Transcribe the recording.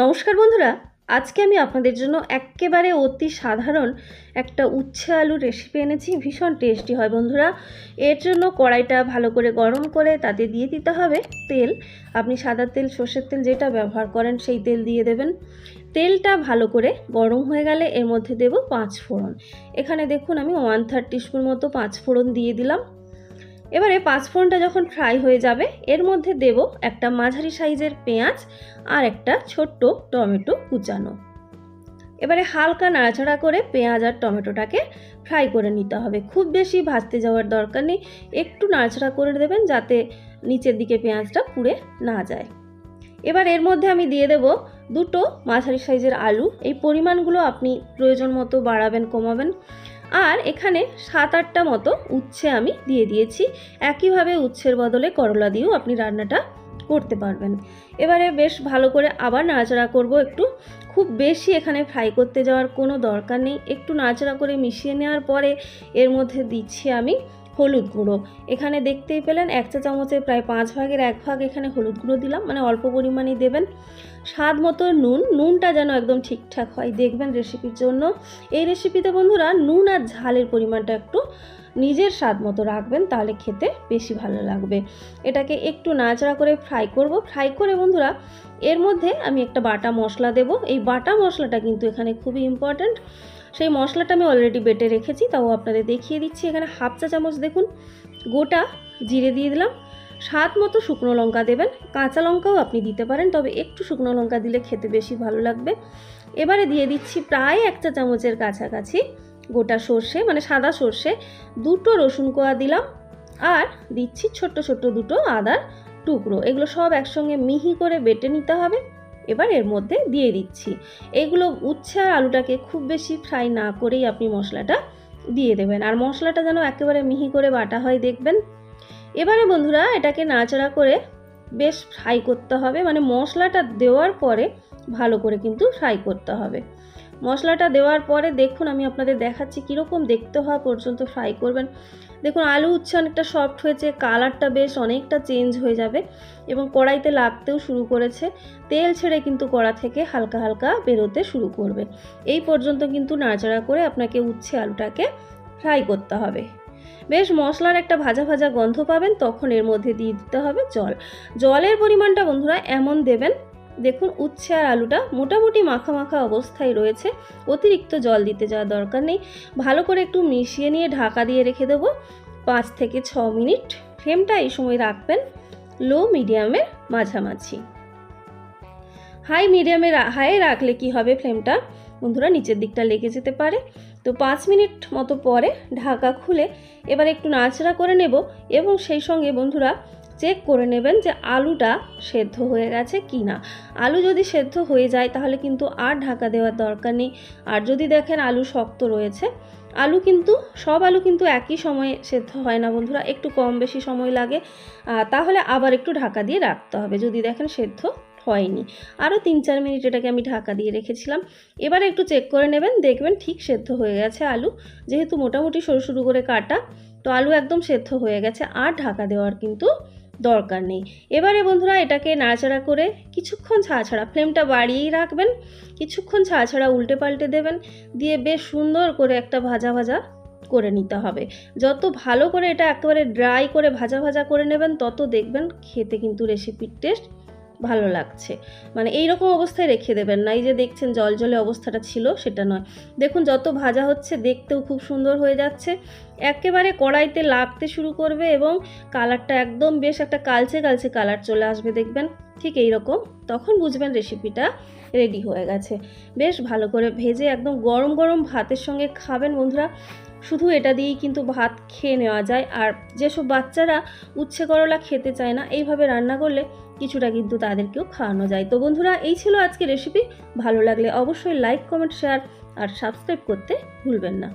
নমস্কার বন্ধুরা, আজকে আমি আপনাদের জন্য একেবারে অতি সাধারণ একটা উচ্ছে আলু রেসিপি এনেছি, ভীষণ টেস্টি হয় বন্ধুরা। এর জন্য কড়াইটা ভালো করে গরম করে তাতে দিয়ে দিতে হবে তেল। আপনি সাদা তেল, সর্ষের তেল যেটা ব্যবহার করেন সেই তেল দিয়ে দেবেন। তেলটা ভালো করে গরম হয়ে গেলে এর মধ্যে দেব পাঁচ ফোড়ন। এখানে দেখুন আমি ওয়ান থার্ড টিস্পুন মতো পাঁচ ফোড়ন দিয়ে দিলাম। এবারে পাঁচফোড়নটা যখন ফ্রাই হয়ে যাবে, এর মধ্যে দেব একটা মাঝারি সাইজের পেঁয়াজ আর একটা ছোট্ট টমেটো কুচানো। এবারে হালকা নাড়াচাড়া করে পেঁয়াজ আর টমেটোটাকে ফ্রাই করে নিতে হবে। খুব বেশি ভাজতে যাওয়ার দরকার নেই, একটু নাড়াচাড়া করে দেবেন যাতে নিচের দিকে পেঁয়াজটা পুড়ে না যায়। এবার এর মধ্যে আমি দিয়ে দেব দুটো মাঝারি সাইজের আলু। এই পরিমাণগুলো আপনি প্রয়োজন মতো বাড়াবেন, কমাবেন। আর এখানে সাত আটটা মতো উচ্ছে আমি দিয়ে দিয়েছি। একইভাবে উচ্ছের বদলে করলা দিয়েও আপনি রান্নাটা করতে পারবেন। এবারে বেশ ভালো করে আবার নাড়াচাড়া করব একটু। খুব বেশি এখানে ফ্রাই করতে যাওয়ার কোনো দরকার নেই। একটু নাড়াচাড়া করে মিশিয়ে নেওয়ার পরে এর মধ্যে দিচ্ছি আমি হলুদ গুঁড়ো। এখানে দেখতেই পেলেন এক চা চামচের প্রায় পাঁচ ভাগের এক ভাগ এখানে হলুদ গুঁড়ো দিলাম মানে অল্প পরিমাণেই দেবেন। স্বাদ মতো নুন, নুনটা যেন একদম ঠিকঠাক হয়, দেখবেন রেসিপির জন্য। এই রেসিপিতে বন্ধুরা, নুন আর ঝালের পরিমাণটা একটু নিজের স্বাদ মতো রাখবেন, তাহলে খেতে বেশি ভালো লাগবে। এটাকে একটু নাচড়া করে ফ্রাই করব। ফ্রাই করে বন্ধুরা, এর মধ্যে আমি একটা বাটা মশলা দেব। এই বাটা মশলাটা কিন্তু এখানে খুবই ইম্পর্ট্যান্ট সেই মশলাটা আমি অলরেডি বেটে রেখেছি, তাও আপনাদের দেখিয়ে দিচ্ছি। এখানে হাফ চা চামচ দেখুন, গোটা জিরে দিয়ে দিলাম। স্বাদ মতো শুকনো লঙ্কা দেবেন, কাঁচা লঙ্কাও আপনি দিতে পারেন, তবে একটু শুকনো লঙ্কা দিলে খেতে বেশি ভালো লাগবে। এবারে দিয়ে দিচ্ছি প্রায় এক চা চামচের কাছাকাছি গোটা সর্ষে মানে সাদা সর্ষে। দুটো রসুন কোয়া দিলাম, আর দিচ্ছি ছোট্ট ছোট্ট দুটো আদার টুকরো। এগুলো সব একসঙ্গে মিহি করে বেটে নিতে হবে। এবার এর মধ্যে দিয়ে দিচ্ছি। এইগুলো উচ্ছে আর আলুটাকে খুব বেশি ফ্রাই না করেই আপনি মশলাটা দিয়ে দেবেন। আর মশলাটা যেন একেবারে মিহি করে বাটা হয়, দেখবেন? এবারে বন্ধুরা, এটাকে নাচড়া করে বেশ ফ্রাই করতে হবে। মানে মশলাটা দেওয়ার পরে ভালো করে কিন্তু ফ্রাই করতে হবে। মশলাটা দেওয়ার পরে দেখুন, আমি আপনাদের দেখাচ্ছি কীরকম দেখতে হওয়া পর্যন্ত ফ্রাই করবেন। দেখুন, আলু উচ্ছে অনেকটা সফট হয়েছে কালারটা বেশ অনেকটা চেঞ্জ হয়ে যাবে এবং কড়াইতে লাগতেও শুরু করেছে। তেল ছেড়ে কিন্তু কড়া থেকে হালকা হালকা বেরোতে শুরু করবে। এই পর্যন্ত কিন্তু নাড়াচাড়া করে আপনাকে উচ্ছে আলুটাকে ফ্রাই করতে হবে। বেশ মশলার একটা ভাজা ভাজা গন্ধ পাবেন, তখন এর মধ্যে দিয়ে দিতে হবে জল। জলের পরিমাণটা বন্ধুরা এমন দেবেন দেখুন, উচ্ছে আর আলুটা মোটামুটি মাখা মাখা অবস্থায় রয়েছে। অতিরিক্ত জল দিতে যাওয়ার দরকার নেই। ভালো করে একটু মিশিয়ে নিয়ে ঢাকা দিয়ে রেখে দেবো। পাঁচ থেকে ছ মিনিট ফ্লেমটা এই সময় রাখবেন লো মিডিয়ামের মাঝামাঝি। হাই মিডিয়ামে হাইয়ে রাখলে কি হবে ফ্লেমটা? বন্ধুরা, নিচের দিকটা লেগে যেতে পারে। তো পাঁচ মিনিট মতো পরে ঢাকা খুলে এবার একটু নাচড়া করে নেব এবং সেই সঙ্গে বন্ধুরা চেক করে নেবেন যে আলুটা সেদ্ধ হয়ে গেছে কি না। আলু যদি সেদ্ধ হয়ে যায় তাহলে কিন্তু আর ঢাকা দেওয়ার দরকার নেই। আর যদি দেখেন আলু শক্ত রয়েছে, আলু কিন্তু, সব আলু কিন্তু একই সময়ে সেদ্ধ হয় না বন্ধুরা, একটু কম বেশি সময় লাগে। তাহলে আবার একটু ঢাকা দিয়ে রাখতে হবে যদি দেখেন সেদ্ধ হয়নি। আরও তিন চার মিনিট এটাকে আমি ঢাকা দিয়ে রেখেছিলাম। এবারে একটু চেক করে নেবেন, দেখবেন ঠিক সেদ্ধ হয়ে গেছে আলু। যেহেতু মোটামুটি সরু সরু করে কাটা, তো আলু একদম সেদ্ধ হয়ে গেছে, আর ঢাকা দেওয়ার কিন্তু দরকার নেই। এবারে বন্ধুরা এটাকে নাড়াচাড়া করে কিছুক্ষণ ছাড়া ফ্লেমটা বাড়িয়েই রাখবেন। কিছুক্ষণ ছাড়া উল্টে পাল্টে দেবেন। দিয়ে বেশ সুন্দর করে একটা ভাজা ভাজা করে নিতে হবে। যত ভালো করে এটা একেবারে ড্রাই করে ভাজা ভাজা করে নেবেন, তত দেখবেন খেতে কিন্তু রেসিপির টেস্ট ভালো লাগছে। মানে এই রকম অবস্থায় রেখে দেবেন না। এই যে দেখছেন জল জলে অবস্থাটা ছিল, সেটা নয়। দেখুন, যত ভাজা হচ্ছে দেখতেও খুব সুন্দর হয়ে যাচ্ছে। একেবারে কড়াইতে লাগতে শুরু করবে এবং কালারটা একদম বেশ একটা কালচে কালচে কালার চলে আসবে, দেখবেন। ঠিক এই রকম তখন বুঝবেন রেসিপিটা রেডি হয়ে গেছে। বেশ ভালো করে ভেজে একদম গরম গরম ভাতের সঙ্গে খাবেন বন্ধুরা। শুধু এটা দিয়েই কিন্তু ভাত খেয়ে নেওয়া যায়। আর যেসব বাচ্চারা উচ্ছে করলা খেতে চায় না, এইভাবে রান্না করলে কিছুটা কিন্তু তাদেরকেও খাওয়ানো যায়। তো বন্ধুরা, এই ছিল আজকে রেসিপি ভালো লাগলে অবশ্যই লাইক কমেন্ট শেয়ার আর সাবস্ক্রাইব করতে ভুলবেন না।